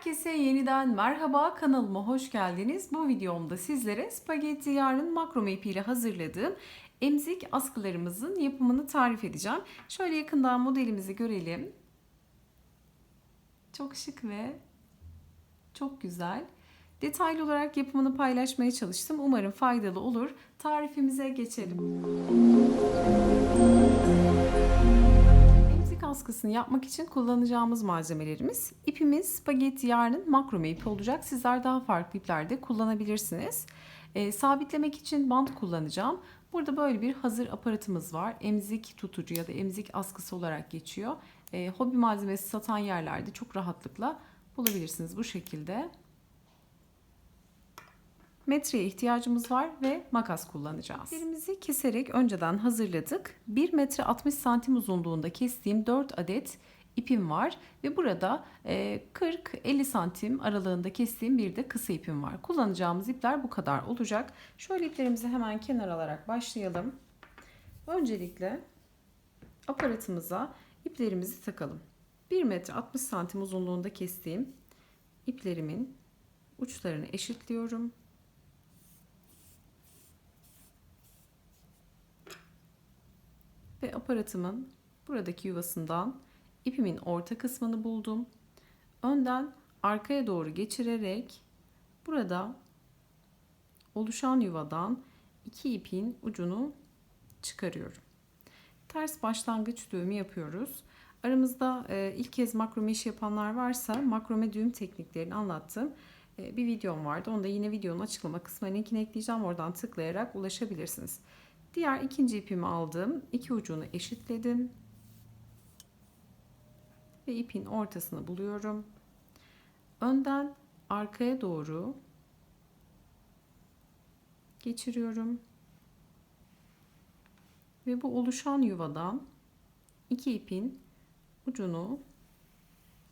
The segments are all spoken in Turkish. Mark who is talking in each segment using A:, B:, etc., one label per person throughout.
A: Herkese yeniden merhaba kanalıma hoş geldiniz. Bu videomda sizlere spagetti yarın makrome ipiyle hazırladığım emzik askılarımızın yapımını tarif edeceğim. Şöyle yakından modelimizi görelim. Çok şık ve çok güzel. Detaylı olarak yapımını paylaşmaya çalıştım. Umarım faydalı olur. Tarifimize geçelim. Askısını yapmak için kullanacağımız malzemelerimiz ipimiz spagetti yarnın makrome ipi olacak. Sizler daha farklı iplerde kullanabilirsiniz. E, sabitlemek için bant kullanacağım. Burada böyle bir hazır aparatımız var. Emzik tutucu ya da emzik askısı olarak geçiyor. E, hobi malzemesi satan yerlerde çok rahatlıkla bulabilirsiniz bu şekilde. Metreye ihtiyacımız var ve makas kullanacağız. İplerimizi keserek önceden hazırladık. 1 metre 60 santim uzunluğunda kestiğim 4 adet ipim var ve burada 40-50 santim aralığında kestiğim bir de kısa ipim var. Kullanacağımız ipler bu kadar olacak. Şöyle iplerimizi hemen kenar alarak başlayalım. Öncelikle aparatımıza iplerimizi takalım. 1 metre 60 santim uzunluğunda kestiğim iplerimin uçlarını eşitliyorum. Ve aparatımın buradaki yuvasından ipimin orta kısmını buldum. Önden arkaya doğru geçirerek burada oluşan yuvadan iki ipin ucunu çıkarıyorum. Ters başlangıç düğümü yapıyoruz. Aramızda e, ilk kez makrome iş yapanlar varsa makrome düğüm tekniklerini anlattığım e, bir videom vardı. Onu da yine videonun açıklama kısmına linkini ekleyeceğim. Oradan tıklayarak ulaşabilirsiniz. Diğer ikinci ipimi aldım. iki ucunu eşitledim. Ve ipin ortasını buluyorum. Önden arkaya doğru geçiriyorum. Ve bu oluşan yuvadan iki ipin ucunu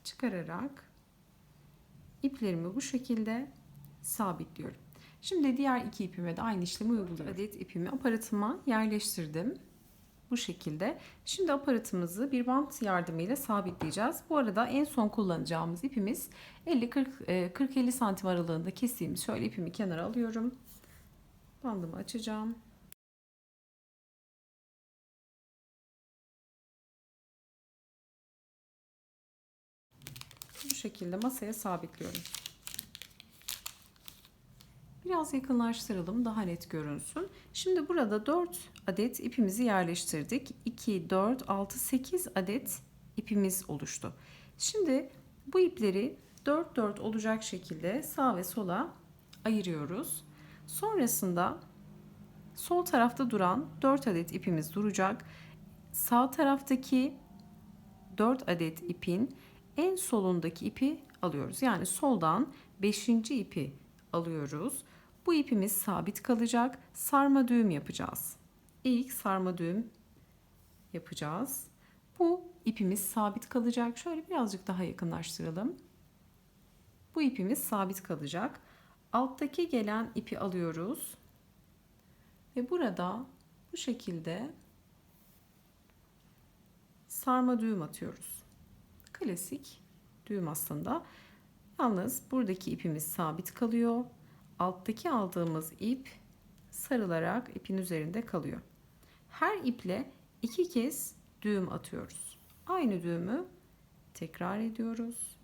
A: çıkararak iplerimi bu şekilde sabitliyorum. Şimdi diğer iki ipime de aynı işlemi uyguluyorum. Adet ipimi aparatıma yerleştirdim. Bu şekilde. Şimdi aparatımızı bir bant yardımıyla sabitleyeceğiz. Bu arada en son kullanacağımız ipimiz 50-40-50 santim aralığında kestiğimiz şöyle ipimi kenara alıyorum. Bandımı açacağım. Bu şekilde masaya sabitliyorum. Biraz yakınlaştıralım daha net görünsün. Şimdi burada 4 adet ipimizi yerleştirdik. 2, 4, 6, 8 adet ipimiz oluştu. Şimdi bu ipleri 4 4 olacak şekilde sağ ve sola ayırıyoruz. Sonrasında sol tarafta duran 4 adet ipimiz duracak. Sağ taraftaki 4 adet ipin en solundaki ipi alıyoruz. Yani soldan 5. ipi alıyoruz. Bu ipimiz sabit kalacak. Sarma düğüm yapacağız. İlk sarma düğüm yapacağız. Bu ipimiz sabit kalacak. Şöyle birazcık daha yakınlaştıralım. Bu ipimiz sabit kalacak. Alttaki gelen ipi alıyoruz. Ve burada bu şekilde sarma düğüm atıyoruz. Klasik düğüm aslında. Yalnız buradaki ipimiz sabit kalıyor alttaki aldığımız ip sarılarak ipin üzerinde kalıyor. Her iple iki kez düğüm atıyoruz. Aynı düğümü tekrar ediyoruz.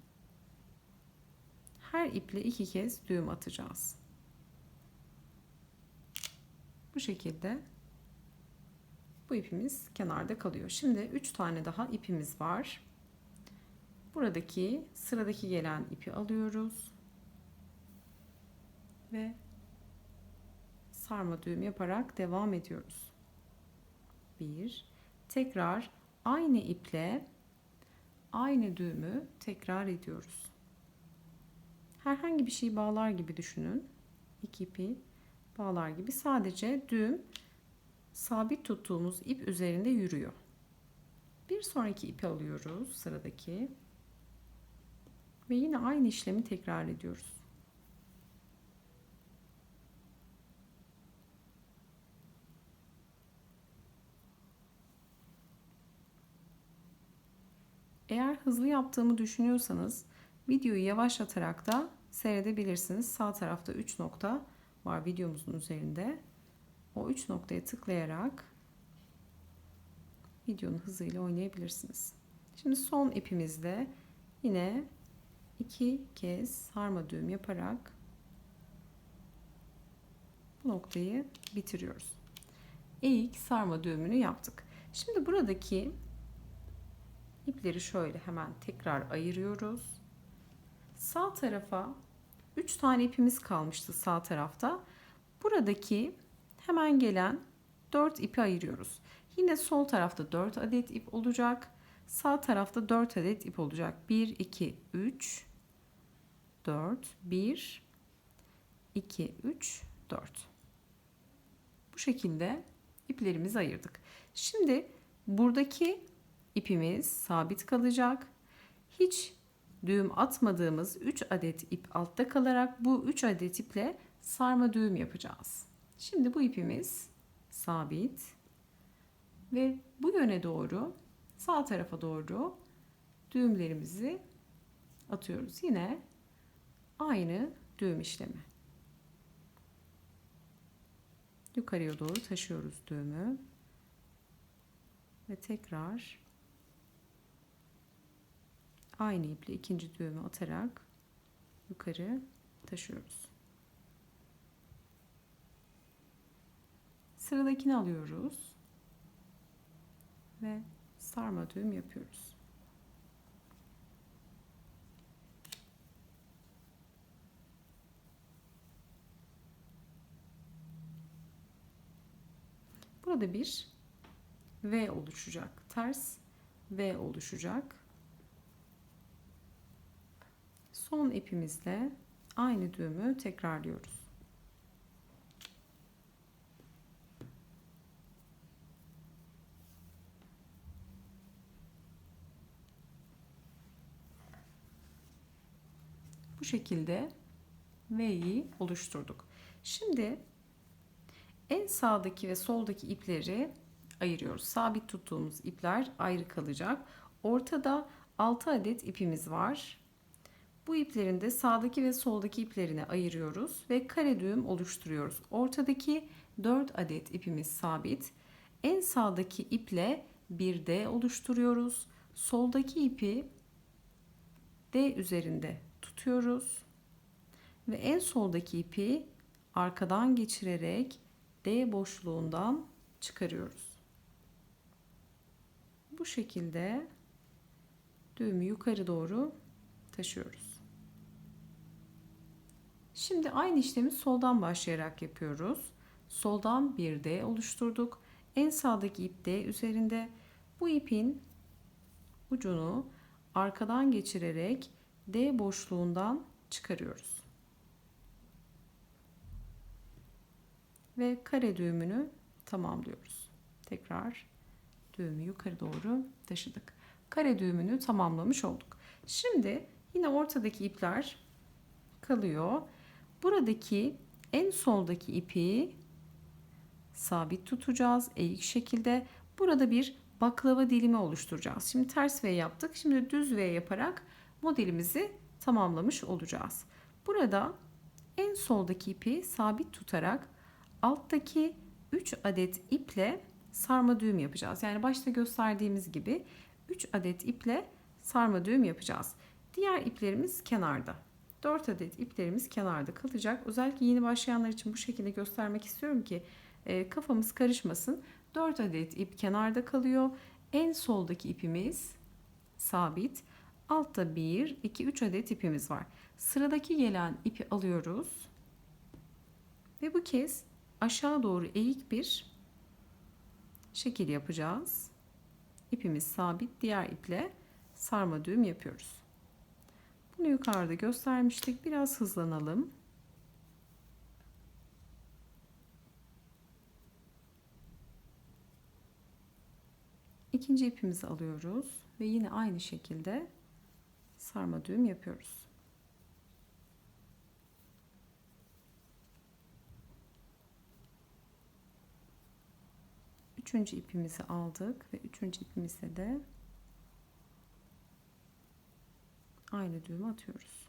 A: Her iple iki kez düğüm atacağız. Bu şekilde bu ipimiz kenarda kalıyor. Şimdi 3 tane daha ipimiz var. Buradaki sıradaki gelen ipi alıyoruz ve sarma düğüm yaparak devam ediyoruz. Bir, tekrar aynı iple aynı düğümü tekrar ediyoruz. Herhangi bir şey bağlar gibi düşünün. İki ipi bağlar gibi sadece düğüm sabit tuttuğumuz ip üzerinde yürüyor. Bir sonraki ipi alıyoruz sıradaki ve yine aynı işlemi tekrar ediyoruz. Eğer hızlı yaptığımı düşünüyorsanız Videoyu yavaşlatarak da seyredebilirsiniz. Sağ tarafta 3 nokta var videomuzun üzerinde. O 3 noktaya tıklayarak videonun hızıyla oynayabilirsiniz. Şimdi son ipimizde yine iki kez sarma düğüm yaparak bu noktayı bitiriyoruz. Eğik sarma düğümünü yaptık. Şimdi buradaki ipleri şöyle hemen tekrar ayırıyoruz. Sağ tarafa 3 tane ipimiz kalmıştı sağ tarafta. Buradaki hemen gelen 4 ipi ayırıyoruz. Yine sol tarafta 4 adet ip olacak. Sağ tarafta 4 adet ip olacak. 1, 2, 3, 4, 1, 2, 3, 4. Bu şekilde iplerimizi ayırdık. Şimdi buradaki ipimiz sabit kalacak. Hiç düğüm atmadığımız 3 adet ip altta kalarak bu 3 adet iple sarma düğüm yapacağız. Şimdi bu ipimiz sabit ve bu yöne doğru sağ tarafa doğru düğümlerimizi atıyoruz. Yine aynı düğüm işlemi. Yukarıya doğru taşıyoruz düğümü. Ve tekrar aynı iple ikinci düğümü atarak yukarı taşıyoruz. Sıradakini alıyoruz ve sarma düğüm yapıyoruz. Burada bir V oluşacak. Ters V oluşacak. Son ipimizle aynı düğümü tekrarlıyoruz. Bu şekilde V'yi oluşturduk. Şimdi en sağdaki ve soldaki ipleri ayırıyoruz. Sabit tuttuğumuz ipler ayrı kalacak. Ortada 6 adet ipimiz var. Bu iplerin de sağdaki ve soldaki iplerini ayırıyoruz ve kare düğüm oluşturuyoruz. Ortadaki 4 adet ipimiz sabit. En sağdaki iple bir D oluşturuyoruz. Soldaki ipi D üzerinde tutuyoruz. Ve en soldaki ipi arkadan geçirerek D boşluğundan çıkarıyoruz. Bu şekilde düğümü yukarı doğru taşıyoruz. Şimdi aynı işlemi soldan başlayarak yapıyoruz. Soldan bir D oluşturduk. En sağdaki ip D üzerinde. Bu ipin ucunu arkadan geçirerek D boşluğundan çıkarıyoruz. Ve kare düğümünü tamamlıyoruz. Tekrar düğümü yukarı doğru taşıdık. Kare düğümünü tamamlamış olduk. Şimdi yine ortadaki ipler kalıyor. Buradaki en soldaki ipi sabit tutacağız eğik şekilde. Burada bir baklava dilimi oluşturacağız. Şimdi ters V yaptık. Şimdi düz V yaparak modelimizi tamamlamış olacağız. Burada en soldaki ipi sabit tutarak alttaki 3 adet iple sarma düğüm yapacağız. Yani başta gösterdiğimiz gibi 3 adet iple sarma düğüm yapacağız. Diğer iplerimiz kenarda. 4 adet iplerimiz kenarda kalacak. Özellikle yeni başlayanlar için bu şekilde göstermek istiyorum ki e, kafamız karışmasın. 4 adet ip kenarda kalıyor. En soldaki ipimiz sabit. Altta 1, 2, 3 adet ipimiz var. Sıradaki gelen ipi alıyoruz. Ve bu kez aşağı doğru eğik bir şekil yapacağız. İpimiz sabit. Diğer iple sarma düğüm yapıyoruz. Bunu yukarıda göstermiştik. Biraz hızlanalım. İkinci ipimizi alıyoruz ve yine aynı şekilde sarma düğüm yapıyoruz. Üçüncü ipimizi aldık ve üçüncü ipimize de Aynı düğümü atıyoruz.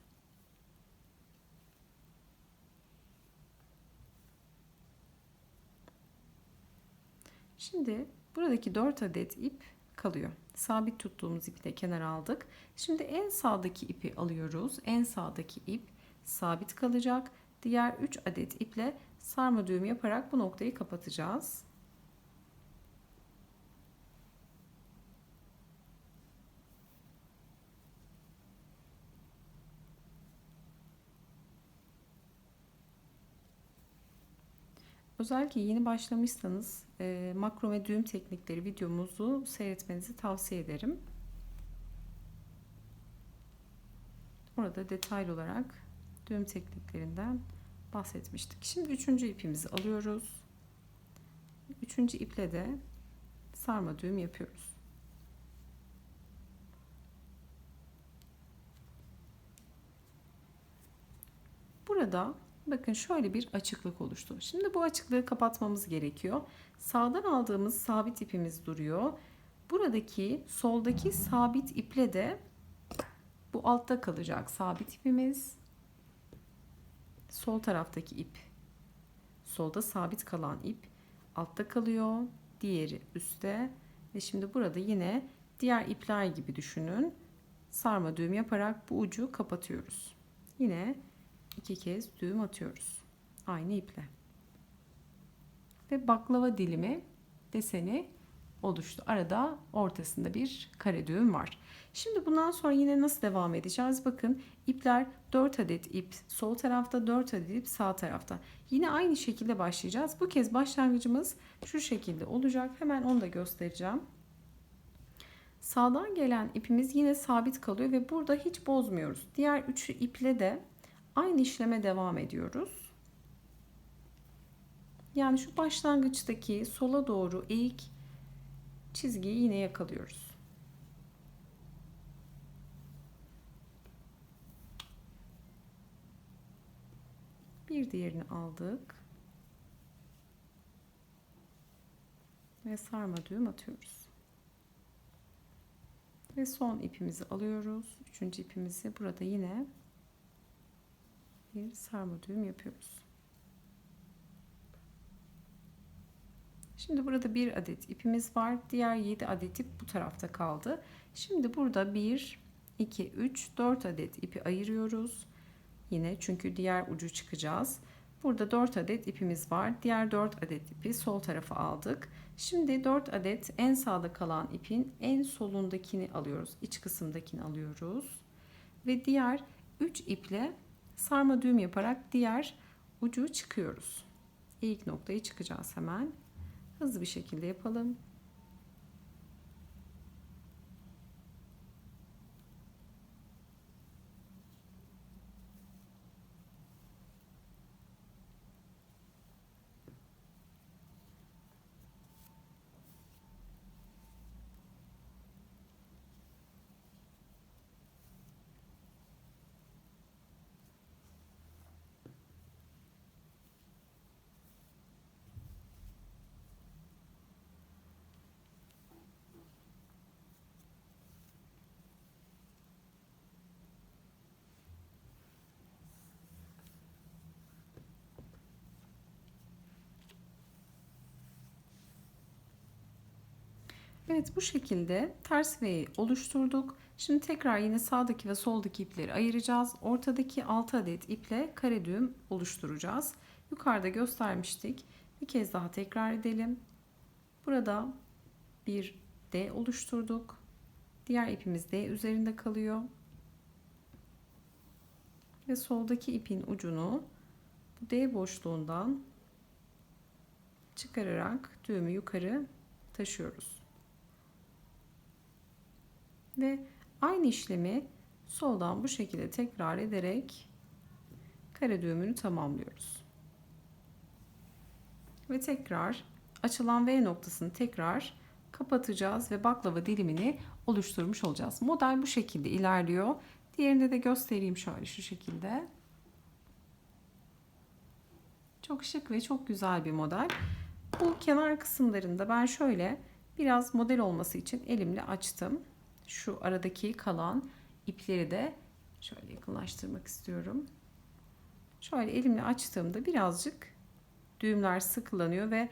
A: Şimdi buradaki 4 adet ip kalıyor. Sabit tuttuğumuz ipi de kenara aldık. Şimdi en sağdaki ipi alıyoruz. En sağdaki ip sabit kalacak. Diğer 3 adet iple sarma düğüm yaparak bu noktayı kapatacağız. Özellikle yeni başlamışsanız e, makrome düğüm teknikleri videomuzu seyretmenizi tavsiye ederim. Orada detaylı olarak düğüm tekniklerinden bahsetmiştik. Şimdi üçüncü ipimizi alıyoruz. Üçüncü iple de sarma düğüm yapıyoruz. Burada bakın şöyle bir açıklık oluştu. Şimdi bu açıklığı kapatmamız gerekiyor. Sağdan aldığımız sabit ipimiz duruyor. Buradaki soldaki sabit iple de bu altta kalacak sabit ipimiz. Sol taraftaki ip. Solda sabit kalan ip altta kalıyor. Diğeri üstte. Ve şimdi burada yine diğer ipler gibi düşünün. Sarma düğüm yaparak bu ucu kapatıyoruz. Yine iki kez düğüm atıyoruz. Aynı iple. Ve baklava dilimi deseni oluştu. Arada ortasında bir kare düğüm var. Şimdi bundan sonra yine nasıl devam edeceğiz? Bakın ipler 4 adet ip sol tarafta 4 adet ip sağ tarafta. Yine aynı şekilde başlayacağız. Bu kez başlangıcımız şu şekilde olacak. Hemen onu da göstereceğim. Sağdan gelen ipimiz yine sabit kalıyor ve burada hiç bozmuyoruz. Diğer üçü iple de aynı işleme devam ediyoruz. Yani şu başlangıçtaki sola doğru eğik çizgiyi yine yakalıyoruz. Bir diğerini aldık. Ve sarma düğüm atıyoruz. Ve son ipimizi alıyoruz. Üçüncü ipimizi burada yine bir sarma düğüm yapıyoruz. Şimdi burada bir adet ipimiz var. Diğer 7 adet ip bu tarafta kaldı. Şimdi burada 1, 2, 3, 4 adet ipi ayırıyoruz. Yine çünkü diğer ucu çıkacağız. Burada 4 adet ipimiz var. Diğer 4 adet ipi sol tarafa aldık. Şimdi 4 adet en sağda kalan ipin en solundakini alıyoruz. İç kısımdakini alıyoruz. Ve diğer 3 iple sarma düğüm yaparak diğer ucu çıkıyoruz. İlk noktayı çıkacağız hemen. Hızlı bir şekilde yapalım. Evet bu şekilde ters V'yi oluşturduk. Şimdi tekrar yine sağdaki ve soldaki ipleri ayıracağız. Ortadaki 6 adet iple kare düğüm oluşturacağız. Yukarıda göstermiştik. Bir kez daha tekrar edelim. Burada bir D oluşturduk. Diğer ipimiz D üzerinde kalıyor. Ve soldaki ipin ucunu bu D boşluğundan çıkararak düğümü yukarı taşıyoruz. Ve aynı işlemi soldan bu şekilde tekrar ederek kare düğümünü tamamlıyoruz. Ve tekrar açılan V noktasını tekrar kapatacağız ve baklava dilimini oluşturmuş olacağız. Model bu şekilde ilerliyor. Diğerinde de göstereyim şöyle şu şekilde. Çok şık ve çok güzel bir model. Bu kenar kısımlarında ben şöyle biraz model olması için elimle açtım şu aradaki kalan ipleri de Şöyle yakınlaştırmak istiyorum. Şöyle elimle açtığımda birazcık düğümler sıkılanıyor ve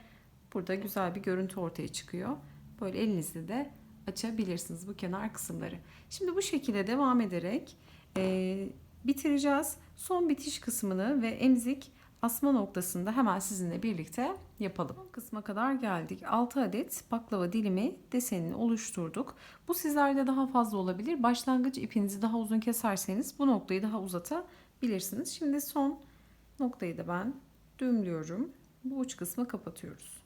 A: burada güzel bir görüntü ortaya çıkıyor. Böyle elinizle de açabilirsiniz bu kenar kısımları. Şimdi bu şekilde devam ederek e, bitireceğiz. Son bitiş kısmını ve emzik asma noktasında hemen sizinle birlikte yapalım. Son kısma kadar geldik. 6 adet baklava dilimi desenini oluşturduk. Bu sizlerde daha fazla olabilir. Başlangıç ipinizi daha uzun keserseniz bu noktayı daha uzatabilirsiniz. Şimdi son noktayı da ben düğümlüyorum. Bu uç kısmı kapatıyoruz.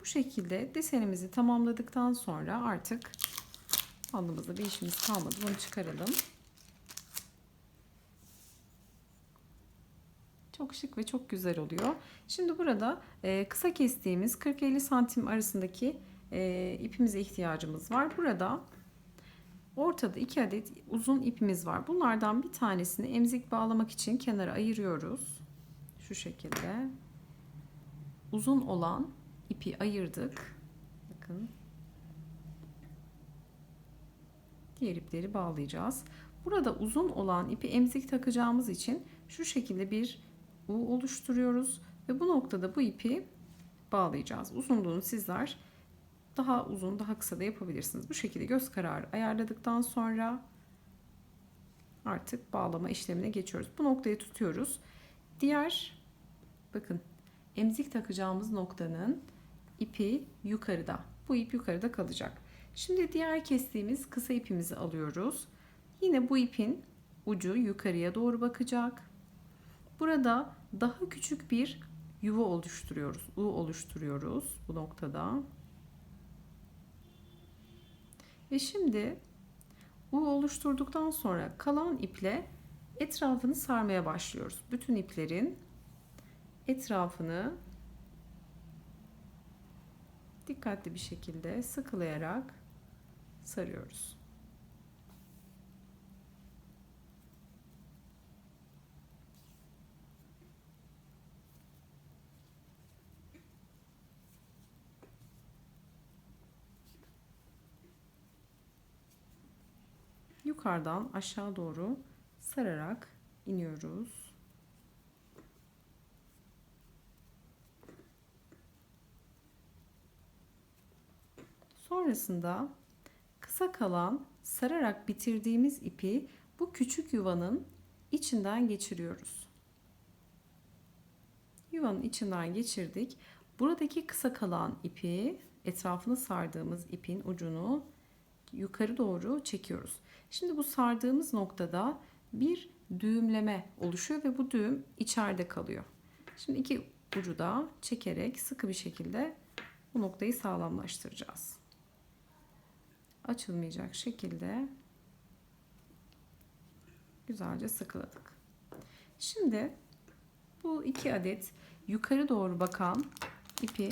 A: Bu şekilde desenimizi tamamladıktan sonra artık bandımızda bir işimiz kalmadı. Bunu çıkaralım. Çok şık ve çok güzel oluyor. Şimdi burada e, kısa kestiğimiz 40-50 santim arasındaki e, ipimize ihtiyacımız var. Burada ortada 2 adet uzun ipimiz var. Bunlardan bir tanesini emzik bağlamak için kenara ayırıyoruz. Şu şekilde. Uzun olan ipi ayırdık. Bakın. Diğer ipleri bağlayacağız. Burada uzun olan ipi emzik takacağımız için şu şekilde bir U oluşturuyoruz ve bu noktada bu ipi bağlayacağız. Uzunluğunu sizler daha uzun, daha kısa da yapabilirsiniz. Bu şekilde göz kararı ayarladıktan sonra artık bağlama işlemine geçiyoruz. Bu noktayı tutuyoruz. Diğer bakın emzik takacağımız noktanın ipi yukarıda. Bu ip yukarıda kalacak. Şimdi diğer kestiğimiz kısa ipimizi alıyoruz. Yine bu ipin ucu yukarıya doğru bakacak. Burada daha küçük bir yuva oluşturuyoruz. U oluşturuyoruz bu noktada. Ve şimdi U oluşturduktan sonra kalan iple etrafını sarmaya başlıyoruz. Bütün iplerin etrafını dikkatli bir şekilde sıkılayarak sarıyoruz. Yukarıdan aşağı doğru sararak iniyoruz. Sonrasında kısa kalan sararak bitirdiğimiz ipi bu küçük yuvanın içinden geçiriyoruz. Yuvanın içinden geçirdik. Buradaki kısa kalan ipi etrafını sardığımız ipin ucunu yukarı doğru çekiyoruz. Şimdi bu sardığımız noktada bir düğümleme oluşuyor ve bu düğüm içeride kalıyor. Şimdi iki ucu da çekerek sıkı bir şekilde bu noktayı sağlamlaştıracağız. Açılmayacak şekilde güzelce sıkıladık. Şimdi bu iki adet yukarı doğru bakan ipi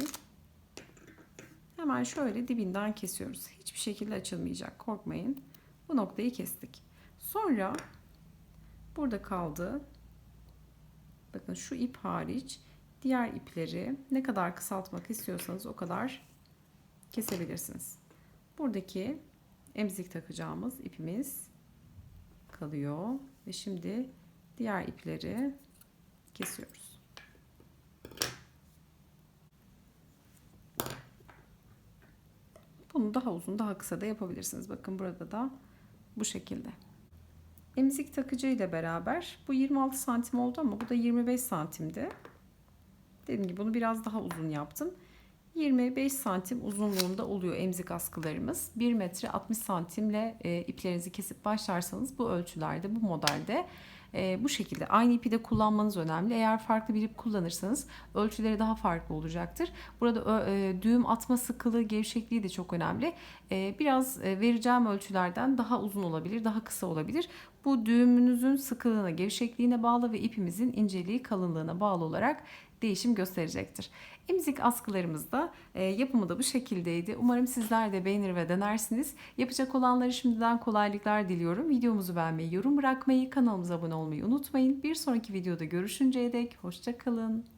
A: hemen şöyle dibinden kesiyoruz. Hiçbir şekilde açılmayacak. Korkmayın. Bu noktayı kestik. Sonra burada kaldı. Bakın şu ip hariç diğer ipleri ne kadar kısaltmak istiyorsanız o kadar kesebilirsiniz. Buradaki emzik takacağımız ipimiz kalıyor ve şimdi diğer ipleri kesiyoruz. Bunu daha uzun, daha kısa da yapabilirsiniz. Bakın burada da bu şekilde. Emzik takıcı ile beraber bu 26 santim oldu ama bu da 25 santimdi. Dediğim gibi bunu biraz daha uzun yaptım. 25 santim uzunluğunda oluyor emzik askılarımız. 1 metre 60 santimle e, iplerinizi kesip başlarsanız bu ölçülerde, bu modelde e, bu şekilde aynı ipi de kullanmanız önemli. Eğer farklı bir ip kullanırsanız ölçüleri daha farklı olacaktır. Burada e, düğüm atma sıkılığı, gevşekliği de çok önemli. E, biraz e, vereceğim ölçülerden daha uzun olabilir, daha kısa olabilir. Bu düğümünüzün sıkılığına, gevşekliğine bağlı ve ipimizin inceliği, kalınlığına bağlı olarak değişim gösterecektir. Emzik askılarımız da e, yapımı da bu şekildeydi. Umarım sizler de beğenir ve denersiniz. Yapacak olanları şimdiden kolaylıklar diliyorum. Videomuzu beğenmeyi, yorum bırakmayı, kanalımıza abone olmayı unutmayın. Bir sonraki videoda görüşünceye dek hoşçakalın.